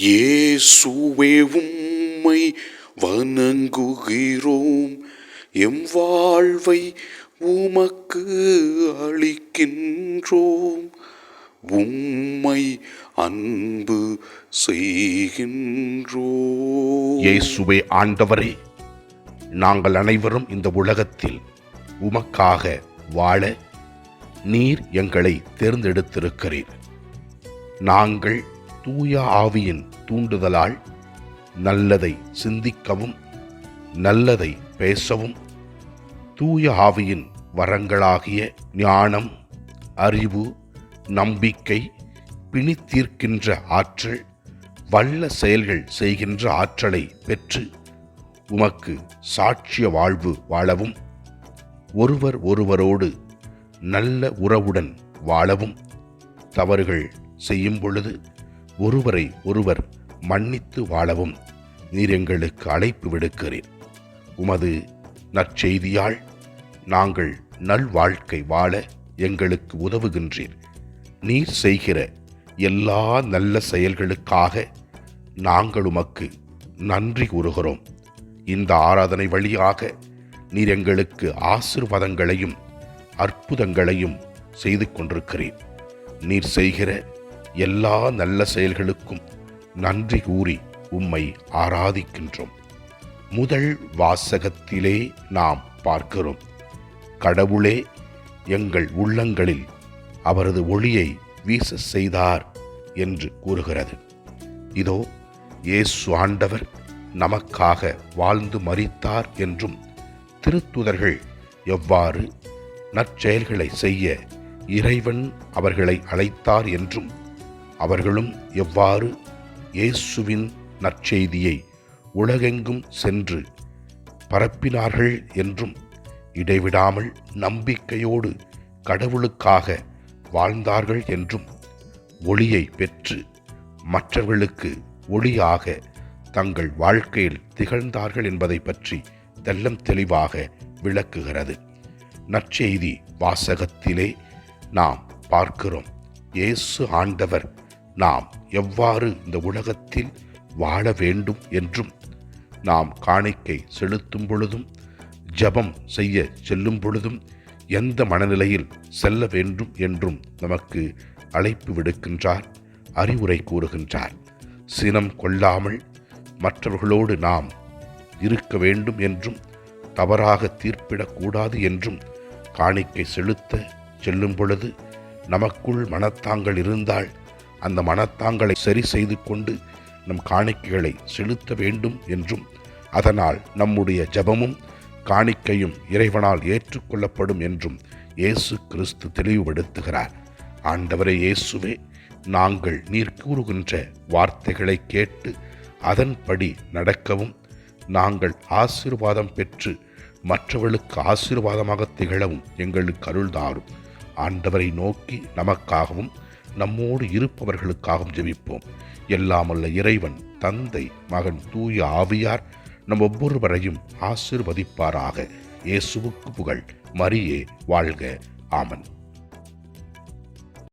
இயேசுவே உம்மை வணங்குகிறோம். எம் வாழ்வை உமக்கு அளிக்கின்றோம். உம்மை அன்பு செய்கின்றோம். இயேசுவே ஆண்டவரே நாங்கள் அனைவரும் இந்த உலகத்தில் உமக்காக வாழ நீர் எங்களை தேர்ந்தெடுத்திருக்கிறீர். நாங்கள் தூய ஆவியின் தூண்டுதலால் நல்லதை சிந்திக்கவும் நல்லதை பேசவும் தூய ஆவியின் வரங்களாகிய ஞானம் அறிவு நம்பிக்கை பிணித்தீர்க்கின்ற ஆற்றல் வல்ல செயல்கள் செய்கின்ற ஆற்றலை பெற்று உமக்கு சாட்சிய வாழ்வு வாழவும் ஒருவர் ஒருவரோடு நல்ல உறவுடன் வாழவும் தவறுகள் செய்யும் பொழுது ஒருவரை ஒருவர் மன்னித்து வாழவும் நீர் எங்களுக்கு அழைப்பு விடுக்கிறீர். உமது நற்செய்தியால் நாங்கள் நல்வாழ்க்கை வாழ எங்களுக்கு உதவுகின்றீர். நீர் செய்கிற எல்லா நல்ல செயல்களுக்காக நாங்கள் உமக்கு நன்றி கூறுகிறோம். இந்த ஆராதனை வழியாக நீர் எங்களுக்கு ஆசிர்வாதங்களையும் அற்புதங்களையும் செய்து கொண்டிருக்கிறீர். நீர் செய்கிற எல்லா நல்ல செயல்களுக்கும் நன்றி கூறி உம்மை ஆராதிக்கின்றோம். முதல் வாசகத்திலே நாம் பார்க்கிறோம். கடவுளே எங்கள் உள்ளங்களில் அவரது ஒளியை வீச செய்தார் என்று கூறுகிறது. இதோ இயேசு ஆண்டவர் நமக்காக வாழ்ந்து மறித்தார் என்றும் திருத்துதர்கள் எவ்வாறு நற்செயல்களை செய்ய இறைவன் அவர்களை அழைத்தார் என்றும் அவர்களும் எவ்வாறு இயேசுவின் நற்செய்தியை உலகெங்கும் சென்று பரப்பினார்கள் என்றும் இடைவிடாமல் நம்பிக்கையோடு கடவுளுக்காக வாழ்ந்தார்கள் என்றும் ஒளியை பெற்று மற்றவர்களுக்கு ஒளியாக தங்கள் வாழ்க்கையில் திகழ்ந்தார்கள் என்பதை பற்றி தெல்லம் தெளிவாக விளக்குகிறது. நற்செய்தி வாசகத்திலே நாம் பார்க்கிறோம். இயேசு ஆண்டவர் நாம் எவ்வாறு இந்த உலகத்தில் வாழ வேண்டும் என்றும் நாம் காணிக்கை செலுத்தும் பொழுதும் ஜபம் செய்ய செல்லும் பொழுதும் எந்த மனநிலையில் செல்ல வேண்டும் என்றும் நமக்கு அழைப்பு விடுக்கின்றார் அறிவுரை கூறுகின்றார். சினம் கொள்ளாமல் மற்றவர்களோடு நாம் இருக்க வேண்டும் என்றும் தவறாக தீர்ப்பிடக்கூடாது என்றும் காணிக்கை செலுத்த செல்லும் பொழுது நமக்குள் மனத்தாங்கள் இருந்தால் அந்த மனத்தாங்களை சரி செய்து கொண்டு நம் காணிக்கைகளை செலுத்த வேண்டும் என்றும் அதனால் நம்முடைய ஜபமும் காணிக்கையும் இறைவனால் ஏற்றுக்கொள்ளப்படும் என்றும் இயேசு கிறிஸ்து தெளிவுபடுத்துகிறார். ஆண்டவரே இயேசுவே நாங்கள் நீர் கூறுகின்ற வார்த்தைகளை கேட்டு அதன்படி நடக்கவும் நாங்கள் ஆசீர்வாதம் பெற்று மற்றவர்களுக்கு ஆசீர்வாதமாக திகழவும் எங்களுக்கு அருள்தாரும் ஆண்டவரை நோக்கி நமக்காகவும் நம்மோடு இருப்பவர்களுக்காகவும் ஜெபிப்போம். எல்லாமல்ல இறைவன் தந்தை மகன் தூய ஆவியார் நம் ஒவ்வொருவரையும் ஆசிர்வதிப்பாராக. இயேசுவுக்கு புகழ். மரியே வாழ்க. ஆமன்.